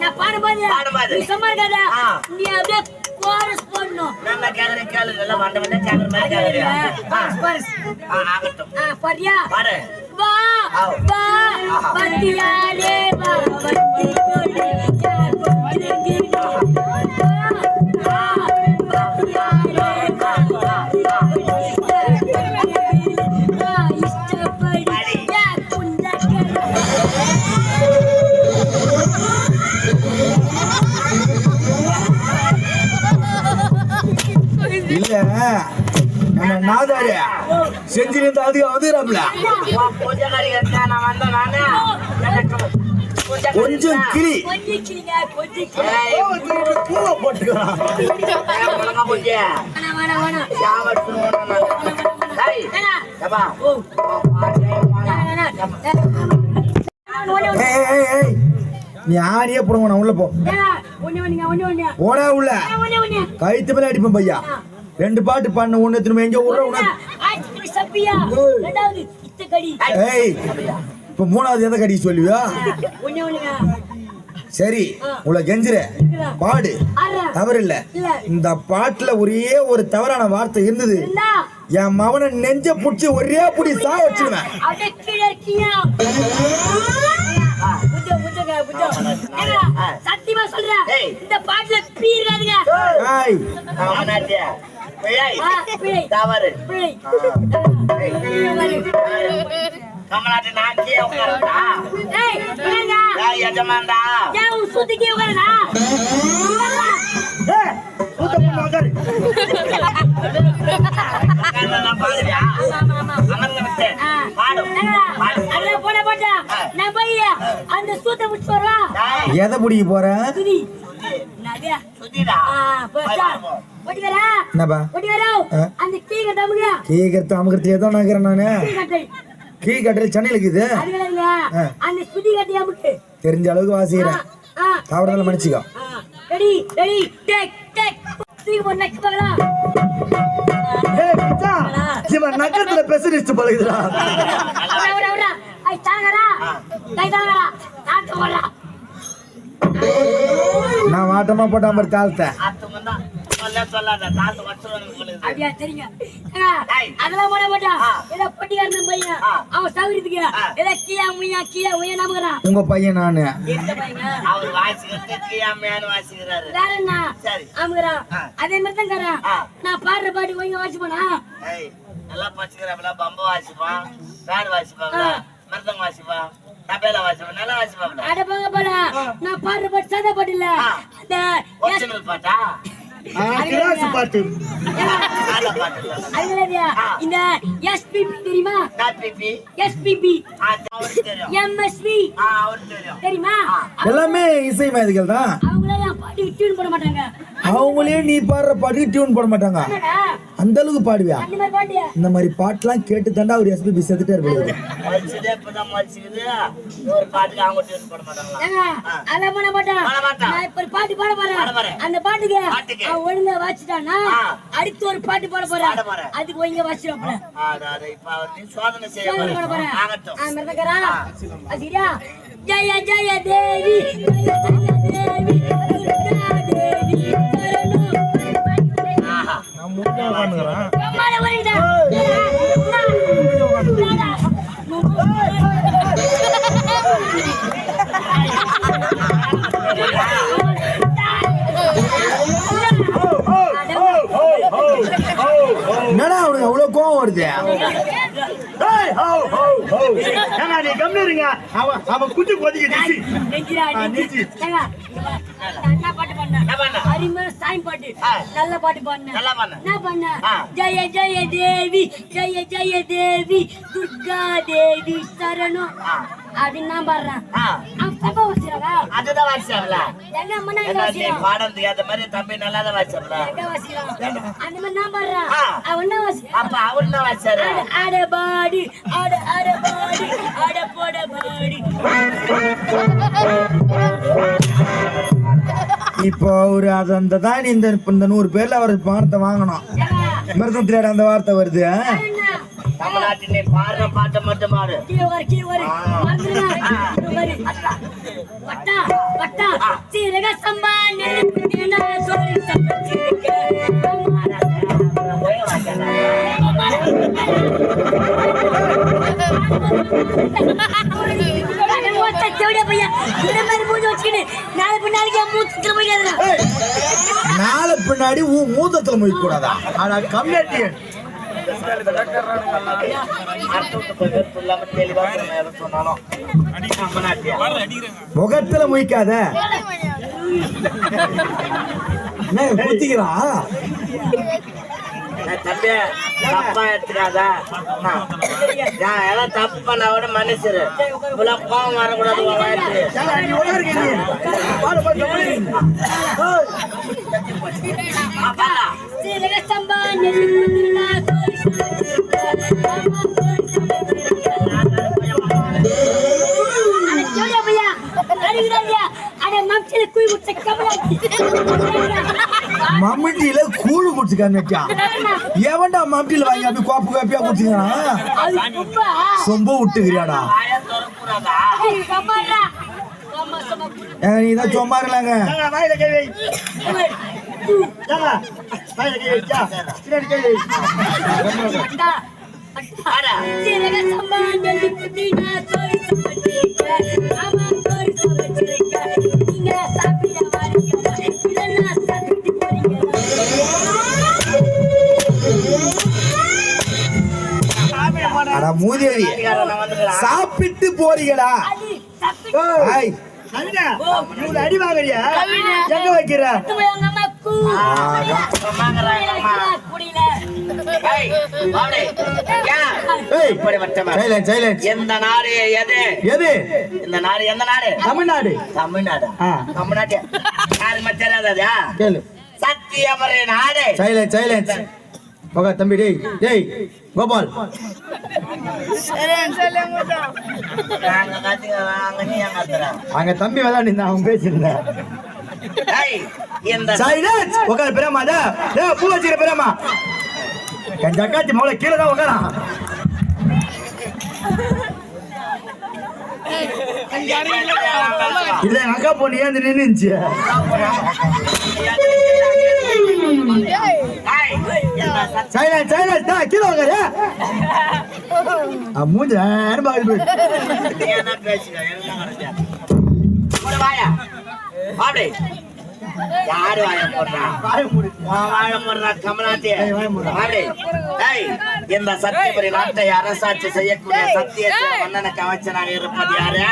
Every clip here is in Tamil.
நான் பாடும்போது பாடும்போது. சும்மா இருக்காத. நீ அப்படியே chorus போடணும். நல்லா கேக்குறேன் கேளு நல்லா வண்ட வண்ட கேக்குற மாதிரி கேக்குறியா ஆ. chorus. ஆ, ஆகட்டும் ஆ, பாடுறியா? பாடு வா. வா. வண்டியாலே வா, வண்டி கொண்டு வேணாம், வேணாம். நான் ஒண்ணு ஒண்ணு. ஏய் ஏய் ஏய் நீ ஆணியே போடுங்க நான் உள்ள போ. போனா உள்ள? கைத்து மேல அடிப்பேன் பையா ரெண்டு பாட்டு பண்ண ஒண்ணு திரும்ப எங்க விடுற. ஏய். இப்ப மூணாவது எந்த கடி சொல்லுவியா. சரி உள்ள கெஞ்சிர பாடு. தவறு இல்ல. இந்த பாட்டுல ஒரே ஒரு தவறான வார்த்தை இருந்தது. இருந்தா, என் மவனை நெஞ்ச புடிச்சு ஒரே புடி சா வச்சிருவேன். சத்தியமா சொல்றேன். ஏய். இந்த பாட்டுல பீறாதுங்க பிழை. தவறு. கமலாட்டி நான் கீழே எஜமான்டா. சூத்தை எதை பிடிக்க போற? சுதி. என்னப்பா? ஏதோ நகரேன் நானு கீ கட்டல். இருக்குது. அந்த கட்டி அமுக்கு தெரிஞ்ச அளவுக்கு வாசிக்கிறேன். தவறுதல மன்னிச்சுக்கோ. Ready ready. Take take. தூக்கி போட்டு நக்கி பார்க்கலாம் இவன் நகரத்துல பெசலிஸ்ட் பழகுதுடா அவரா அவரா ஐ தாங்கடா. கை தாங்கடா. தாக்க போடா. நான் வாட்டமா போட்டான் பாரு சொல்லாத தாத்து அப்படியா. அதெல்லாம் போட மாட்டா. ஆ. ஏதோ பொட்டிக்காரன் பையன். அவன் சௌகரியத்துக்கு ஆ. ஏதோ கீழே முய்யா கீழே உய்யா நம்புறான் உங்க பையன் நானு. எந்த பையன்? அவர் வாசிக்கிறதுக்கு அம்மையானு வாசிக்கிறாரு. வேற என்ன? சரி. அமுகிறான். அதே மாதிரி தான். நான் பாடுற பாட்டு ஒய்ங்க வாசி போனா ஏய் நல்லா பச்சுக்கிறாப்புல பம்ப வாசிப்பான் பேர் வாசிப்பாங்க மருதங்க வாசிப்பான் தபேல வாசிப்பான் நல்லா வாசிப்பாங்க அட போங்க நான் பாடுற பாட்டு சாதா பாட்டு இல்ல. அந்த பாட்டா? பாட்டு. நல்ல பாட்டு. இந்த எஸ்பிபி தெரியுமா? எஸ்பிபி தெரியும். தெரியுமா. எல்லாமே இசை மேதைகள் தான். அவங்களே என் பாட்டுக்கு டியூன் போட மாட்டாங்க. அவங்களே நீ பாடுற பாட்டுக்கு டியூன் போட மாட்டாங்க? அந்த அளவுக்கு பாடுவியா? இந்த மாதிரி பாட்டுலாம் கேட்டு தாண்டா அவர் எஸ்பிபி செத்துட்டே இருப்பாரு. மதிச்சுதே இப்பதான் மதிச்சுக்குது ஒரு பாட்டுக்கு அவங்க டியூன் போட மாட்டாங்களா? ஏங்க, அதெல்லாம் பண்ண மாட்டான். பண்ண மாட்டான். நான் இப்ப ஒரு பாட்டு பாட போறேன். அந்த பாட்டுக்கு ஒழுங்கா வாசிட்டான்னா, ஆ. அடுத்து ஒரு பாட்டு பாட போறேன். அதுக்கு ஒழுங்கா நீ சோதனை செய்ய போறேன். சரியா? ஜெய தேவி ஜெய ஜெய தேவி. என்னடா அவனுக்கு அவ்வளவு கோவம் வருது? நீ கம்னு இருங்க. அவன் அவன் குஞ்சு கொதிக்கிட்டு அருமையான சாமி பாட்டு. நல்ல பாட்டு பண்ண என்ன பண்ண. ஜெய ஜெய தேவி ஜெய ஜெய தேவி துர்கா தேவி சரணம். அப்படின்னு நான் பாடுறேன். தப்பா வச்சுறாங்க அதுதான் வாசிச்சாங்களா எங்க அம்மா எங்க ஏன்னா நீ வாசிக்கிறான் பாடுறதுக்கு ஏத்த மாதிரி தம்பி நல்லா தான் வாசிச்சாங்களா எங்க வாசிக்கிறான் அந்த மாதிரி நான் பாடுறேன். ஆ. அவன் என்ன வாசிக்கிறான் அப்ப அவரு தான் வாசிச்சாரு? அட அட பாடி அட அட பாடி அட போட பாடி. இப்போ ஒரு அது அந்த தான் இந்த இந்த நூறு பேர்ல அவர் வார்த்தை வாங்கணும் மிருதத்திலேட அந்த வார்த்தை வருது தமிழ்நாட்டினை பாடுற பாட்டை மட்டும் பாடு வாங்கிக்கலாம் நாளை நாளை பின்னாடி உன் மூத்தத்துல முடிக்க கூடாதா ஆனா கம்யூனிட்டி சொன்னாலும் முகத்துல முய்க்காத என்ன குத்திக்கிறான் தம்பி தப்பா எடுத்துக்காத. நான் எல்லாம் தப்பு பண்ண விட மனுஷரு இவ்வளவு கோவம் வரக்கூடாது அட குடிச்சுக்கான்னு எவன்டா மம்மிட்டியில வாங்கி அப்படி கோப்பு கோப்பியா குடிச்சுக்கிறான் சொம்ப விட்டுக்கிறியாடா நீ தான் சும்மா இருக்கலாங்க மூதேவி. சாப்பிட்டு போறீங்களா? அடி வாங்குறியா? எங்க வைக்கிற? எந்த நாடு எது? எது? இந்த நாடு எந்த நாடு? தமிழ்நாடு. தமிழ்நாடு. தமிழ்நாட்டு. மட்டும் தெரியாதா கேளு. சத்தியமறை நாடு. சைலன்ஸ் சைலன்ஸ் போக தம்பி டேய் டேய். கோபால் அங்க ஏன் தம்பி விளையாண்டு இருந்தான் அவன் பேசியிருந்தேன் சைலன்ஸ்! உட்காரு பெரியம்மா டே பூ வச்சுக்கிற பெரியம்மா என் ஜக்காத்தி மோளை கீழே தான் உட்காரான் இல்ல அக்கா பொண்ணு ஏந்து நின்னுச்சு. சைலன்ஸ் சைலன்ஸ் டேய் கீழே ஆ மூஞ்சி நேரம் வாயா. வாடி. யாரு வாயை போடுறா? உன் வாயை போடுறா, கமலாத்தி. வாடி. ஏய், இந்த சத்தியபுரி நாட்டை அரசாட்சி செய்யக்கூடிய சத்திய மன்னனுக்கு அமைச்சனாக இருப்பது யாரு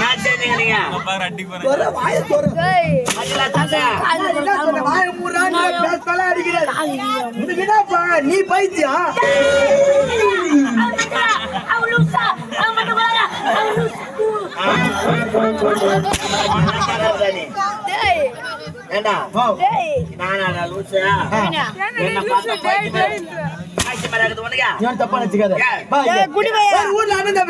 நான் செஞ்சீங்க நீங்க? அதுல சண்டை. நீ பைத்தியா அவளுசா அவன் வரா அவளுசா ஏண்டா? நானா லூசு? என்ன பார்த்தா தப்பா நினைச்சுக்காத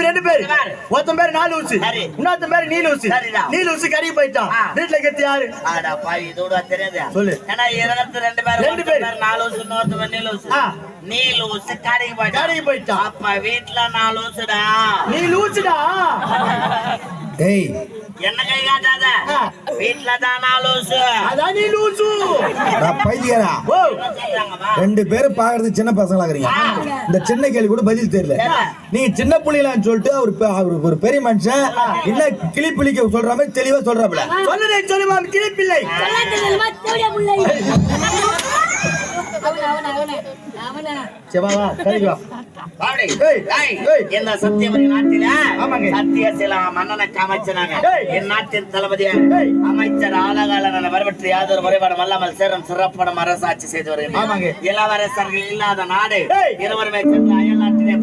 ரெண்டு பேரு ஒருத்தன் பேரு நாலு ஊசி சரி. இன்னொருத்தன் பேரு நீலு ஊசி சரிடா. நீலு ஊசி கறி போயிட்டான். வீட்டுல கெத்து யாரு இதோட தெரியாதா? சொல்லு. ஏன்னா இருக்கிறது ரெண்டு பேர், ரெண்டு பேர். நாலு ஊசு, இன்னொருத்தன் நீலு ஊசு. ஆ. நீலு ஊசு கடைக்கு போயிட்டான். கடைக்கு போயிட்டான். அப்ப வீட்டுல நாலு ஊசுடா. நீ என்ன கை காட்டாத. வீட்டுல தான். அதான் நீ லூசு பைத்தியரா? ரெண்டு பேரும் பாக்குறது சின்ன பசங்களா இருக்கிறீங்க இந்த சின்ன கேள்வி கூட பதில் தெரியல. நீங்க சின்ன புள்ளைங்களான்னு சொல்லிட்டு அவர் அவர் ஒரு பெரிய மனுஷன். என்ன கிளி பிளிக்க சொல்ற மாதிரி தெளிவா சொல்றாப்ல சொல்லுதே சொல்லுமா கிளிப்பிள்ளை. செவாவா கடைக்கு வா பாவி. ஏய், ஏய், ஏய். இந்த சத்தியபுரி நாட்டில. சத்திய சில மன்னனுக்கு அமைச்சனாங்க. என் நாட்டின் தளபதியாக ஏய். அமைச்சர் ஆலகால வரவற்று யாதொரு முறைபாடும் அல்லாமல் சேரும் சிறப்படம் அரசாட்சி செய்து. வருகிறார் இளவரசர்கள் இல்லாத நாடு. இருவருமே சென்று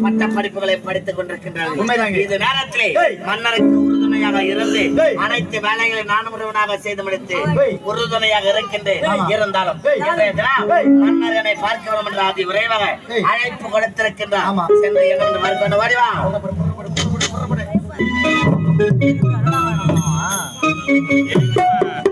பட்ட படிப்புகளை படித்துக் கொண்டிருக்கின்றார்கள். இது நேரத்திலே. மன்னருக்கு உறுதுணையாக இருந்து. அனைத்து வேலைகளை நான் ஒருவனாக செய்து முடித்து. உறுதுணையாக இருக்கின்றேன். இருந்தாலும். மன்னர் என்னை பார்க்க வேண்டும் என்று அதி விரைவாக. அழைப்பு கொடுத்திருக்கின்றார் ஆமா. சென்று என்னென்று வாடிவா ஆ